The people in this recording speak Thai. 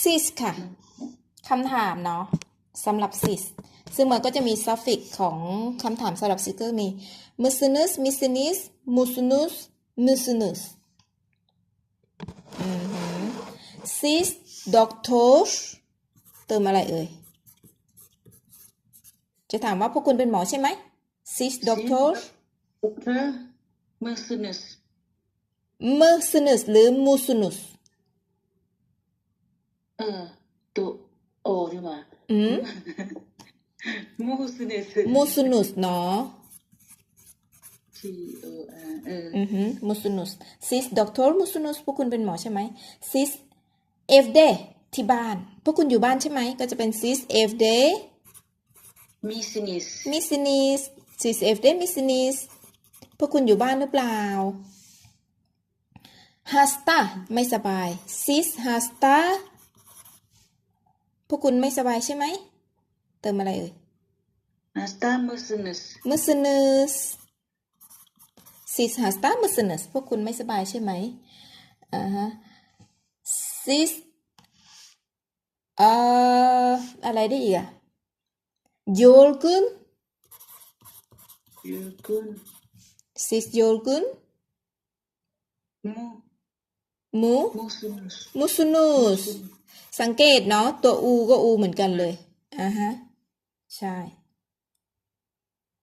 sis ค่ะคำถามเนาะสำหรับ sis ซึ่งมันก็จะมี suffix ของคำถามสำหรับ sis ก็มี musinus misinus musinus musinus อือหือ sis doctor เติมอะไรเอ่ย จะถามว่าพวกคุณเป็นหมอใช่ไหม sis doctor Dokter Mercedes musinus หรือ musinus เออตัวโอดีกว่าอืม Mercedes musinus เนาะ T O R เอออือฮึมุสนุสซิสด็อกเตอร์มุสนุสพวกคุณเป็นหมอใช่ไหมซิสเอฟเดที่บ้าน พวกคุณอยู่บ้านใช่ไหม ก็จะเป็นซิสเอฟเด Missinis มิสซินิสซิสเอฟเดมิสซินิสพวกคุณอยู่บ้านหรือเปล่าฮัสตาไม่สบายซิสฮัสตาพ วกคุณไม่สบายใช่ไหม เติมอะไรเอ่ย Asta Mercedes มุสนุสซิสฮัสตามุสนุสพวกคุณไม่สบายใช่ไหมอ่าฮะซิสเอ่ออะไรได้อีกอะโยลกุน Jürgen ซิสโยลกุน Mu มู Mercedes มุสนุสสังเกตเนาะตัวอูก็อูเหมือนกันเลยอ่าฮะ ใช่